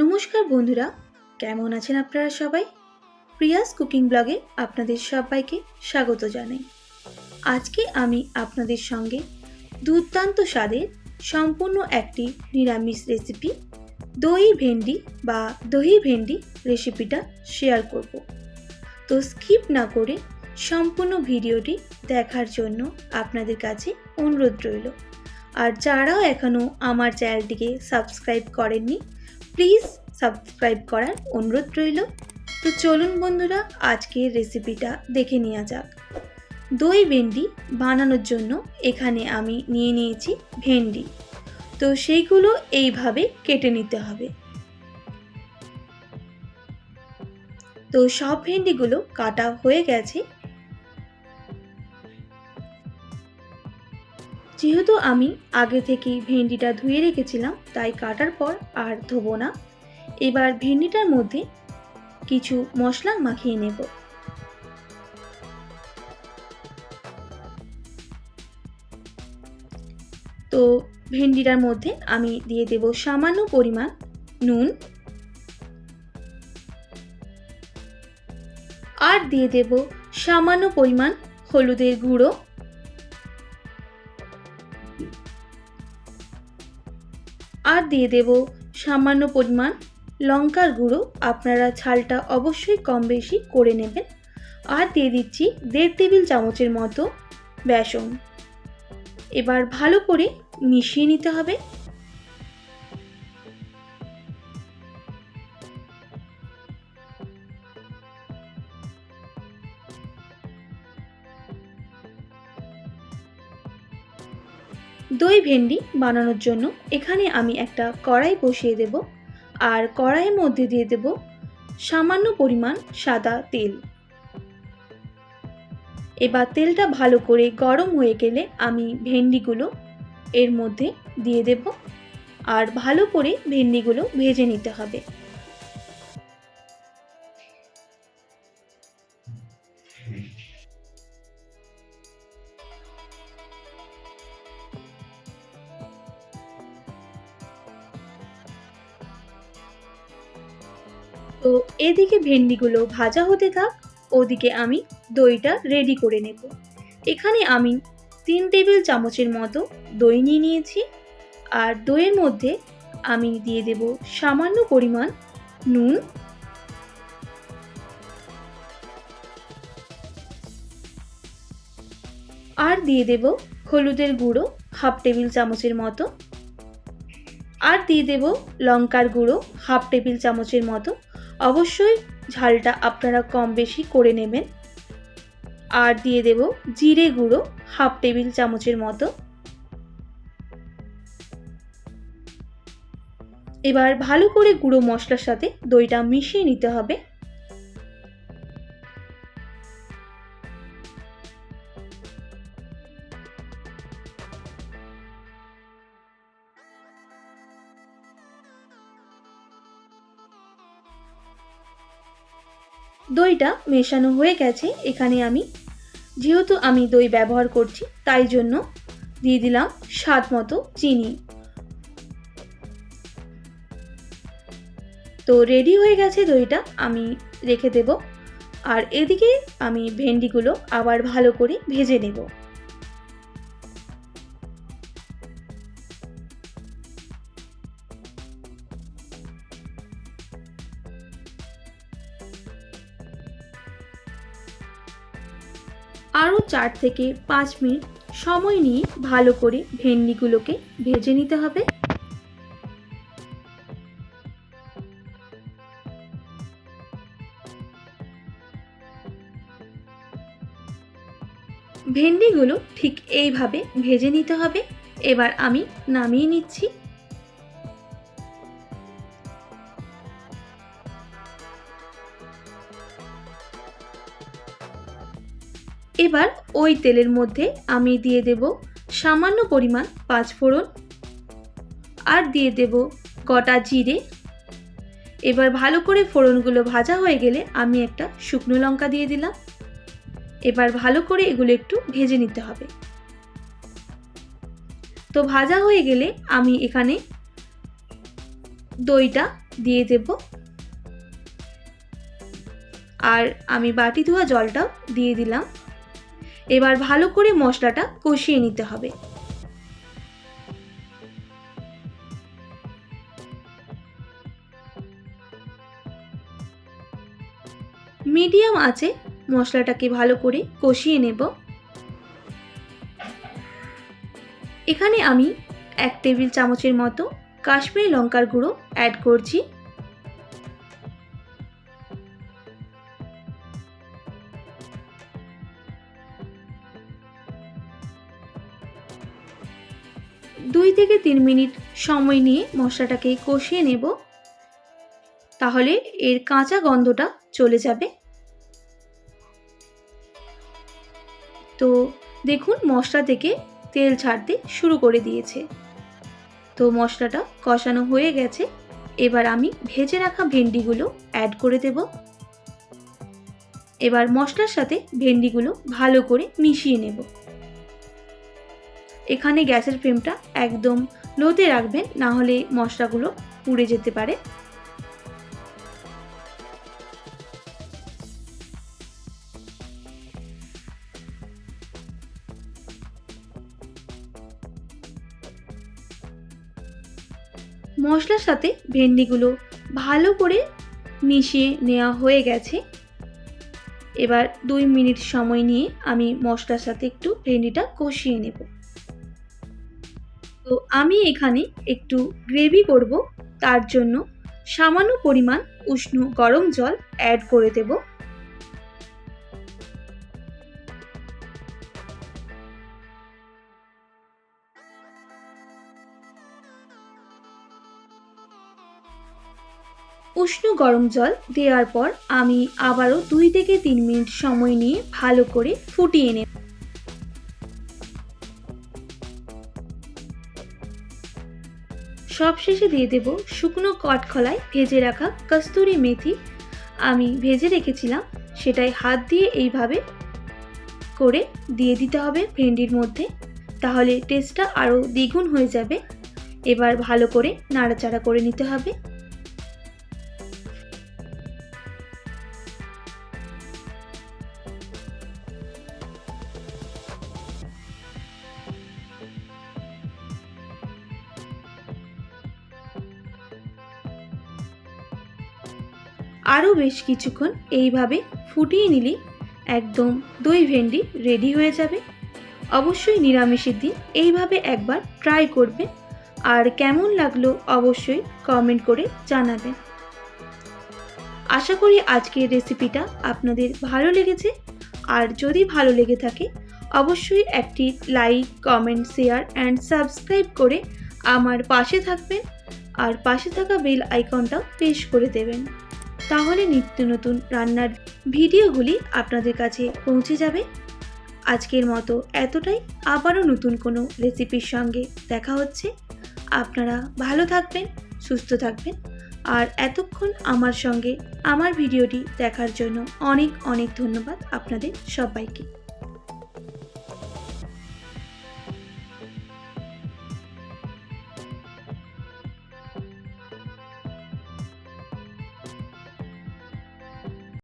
নমস্কার বন্ধুরা, কেমন আছেন আপনারা সবাই? প্রিয়াস কুকিং ব্লগে আপনাদের সবাইকে স্বাগত জানাই। আজকে আমি আপনাদের সঙ্গে দুর্দান্ত স্বাদের সম্পূর্ণ একটি নিরামিষ রেসিপি দই ভেন্ডি বা দহি ভেন্ডি রেসিপিটা শেয়ার করব। তো স্কিপ না করে সম্পূর্ণ ভিডিওটি দেখার জন্য আপনাদের কাছে অনুরোধ রইল। আর যারাও এখনও আমার চ্যানেলটিকে সাবস্ক্রাইব করেননি প্লিজ সাবস্ক্রাইব করার অনুরোধ রইল। তো চলুন বন্ধুরা, আজকের রেসিপিটা দেখে নেওয়া যাক। দই ভেন্ডি বানানোর জন্য এখানে আমি নিয়ে নিয়েছি ভেন্ডি। তো সেইগুলো এইভাবে কেটে নিতে হবে। তো সব ভেন্ডিগুলো কাটা হয়ে গেছে। যেহেতু আমি আগে থেকেই ভেন্ডিটা ধুয়ে রেখেছিলাম, তাই কাটার পর আর ধোবো না। এবার ভেন্ডিটার মধ্যে কিছু মশলা মাখিয়ে নেব। তো ভেন্ডিটার মধ্যে আমি দিয়ে দেব সামান্য পরিমাণ নুন। আর দিয়ে দেব সামান্য পরিমাণ হলুদের গুঁড়ো। আর দিয়ে দেব সামান্য পরিমাণ লঙ্কার গুঁড়ো। আপনারা ছালটা অবশ্যই কম বেশি করে নেবেন। আর দিয়ে দিচ্ছি দেড় টেবিল চামচের মতো বেসন। এবার ভালো করে মিশিয়ে নিতে হবে। দই ভেন্ডি বানানোর জন্য এখানে আমি একটা কড়াই বসিয়ে দেব আর কড়াইয়ের মধ্যে দিয়ে দেব সামান্য পরিমাণ সাদা তেল। এবার তেলটা ভালো করে গরম হয়ে গেলে আমি ভেন্ডিগুলো এর মধ্যে দিয়ে দেব আর ভালো করে ভেন্ডিগুলো ভেজে নিতে হবে। তো এদিকে ভেন্ডিগুলো ভাজা হতে থাক, ওদিকে আমি দইটা রেডি করে নেব। এখানে আমি তিন টেবিল চামচের মতো দই নিয়ে নিয়েছি। আর দইয়ের মধ্যে আমি দিয়ে দেব সামান্য পরিমাণ নুন। আর দিয়ে দেব হলুদের গুঁড়ো, হাফ টেবিল চামচের মতো আর দিয়ে দেব লঙ্কার গুঁড়ো, হাফ টেবিল চামচের মতো। অবশ্যই ঝালটা আপনারা কম বেশি করে নেবেন। আর দিয়ে দেব জিরে গুঁড়ো, হাফ টেবিল চামচের মতো। এবার ভালো করে গুঁড়ো মশলার সাথে দইটা মিশিয়ে নিতে হবে। দইটা মেশানো হয়ে গেছে, এখানে আমি, যেহেতু আমি দই ব্যবহার করছি, তাই জন্য দিয়ে দিলাম স্বাদ মতো চিনি। তো রেডি হয়ে গেছে দইটা, আমি রেখে দেব। আর এদিকে আমি ভেন্ডিগুলো আবার ভালো করে ভেজে নেব। চার থেকে পাঁচ মিনিট সময় নিয়ে ভালো করে ভেন্ডিগুলোকে ভেজে নিতে হবে। ভেন্ডিগুলো ঠিক এইভাবে ভেজে নিতে হবে। এবার আমি নামিয়ে নিচ্ছি। এবার ওই তেলের মধ্যে আমি দিয়ে দেব সামান্য পরিমাণ পাঁচফোড়ন আর দিয়ে দেব গোটা জিরে। এবার ভালো করে ফোড়নগুলো ভাজা হয়ে গেলে আমি একটা শুকনো লঙ্কা দিয়ে দিলাম। এবার ভালো করে এগুলো একটু ভেজে নিতে হবে। তো ভাজা হয়ে গেলে আমি এখানে দইটা দিয়ে দেব। আর আমি বাটি ধোয়া জলটাও দিয়ে দিলাম। এবার ভালো করে মশলাটা কষিয়ে নিতে হবে। মিডিয়াম আছে, মশলাটাকে ভালো করে কষিয়ে নেব। এখানে আমি এক টেবিল চামচের মতো কাশ্মীরি লঙ্কার গুঁড়ো অ্যাড করছি। থেকে তিন মিনিট সময় নিয়ে মশলাটাকে কষিয়ে নেব। তাহলে এর কাঁচা গন্ধটা চলে যাবে। তো দেখুন মশলা থেকে তেল ছাড়তে শুরু করে দিয়েছে। তো মশলাটা কষানো হয়ে গেছে। এবার আমি ভেজে রাখা ভেন্ডিগুলো অ্যাড করে দেব। এবার মশলার সাথে ভেন্ডিগুলো ভালো করে মিশিয়ে নেব। এখানে গ্যাসের ফ্লেমটা একদম লোতে রাখবেন, না হলে মশলাগুলো পুড়ে যেতে পারে। মশলার সাথে ভেন্ডিগুলো ভালো করে মিশিয়ে নেওয়া হয়ে গেছে। এবার দুই মিনিট সময় নিয়ে আমি মশলার সাথে একটু ভেন্ডিটা কষিয়ে নেব। তো আমি এখানে একটু গ্রেভি করব। তার জন্য সামান্য পরিমাণ উষ্ণ গরম জল অ্যাড করে দেব। উষ্ণ গরম জল দেওয়ার পর আমি আবারও দুই থেকে তিন মিনিট সময় নিয়ে ভালো করে ফুটিয়ে নেব। সবশেষে দিয়ে দেব শুকনো কটখলায় ভেজে রাখা কস্তুরি মেথি। আমি ভেজে রেখেছিলাম, সেটাই হাত দিয়ে এইভাবে করে দিয়ে দিতে হবে ভেন্ডির মধ্যে। তাহলে টেস্টটা আরও দ্বিগুণ হয়ে যাবে। এবার ভালো করে নাড়াচাড়া করে নিতে হবে। আরও বেশ কিছুক্ষণ এইভাবে ফুটিয়ে নিলে একদম দই ভেন্ডি রেডি হয়ে যাবে। অবশ্যই নিরামিষের দিন এইভাবে একবার ট্রাই করবেন। আর কেমন লাগল অবশ্যই কমেন্ট করে জানাবেন। আশা করি আজকের রেসিপিটা আপনাদের ভালো লেগেছে। আর যদি ভালো লেগে থাকে, অবশ্যই একটি like, comment, share and subscribe করে আমার পাশে থাকবেন। আর পাশে থাকা বেল আইকনটাও প্রেস করে দেবেন। তাহলে নিত্য নতুন রান্নার ভিডিওগুলি আপনাদের কাছে পৌঁছে যাবে। আজকের মতো এতটাই। আবারও নতুন কোনো রেসিপির সঙ্গে দেখা হচ্ছে। আপনারা ভালো থাকবেন, সুস্থ থাকবেন। আর এতক্ষণ আমার সঙ্গে আমার ভিডিওটি দেখার জন্য অনেক অনেক ধন্যবাদ আপনাদের সবাইকে।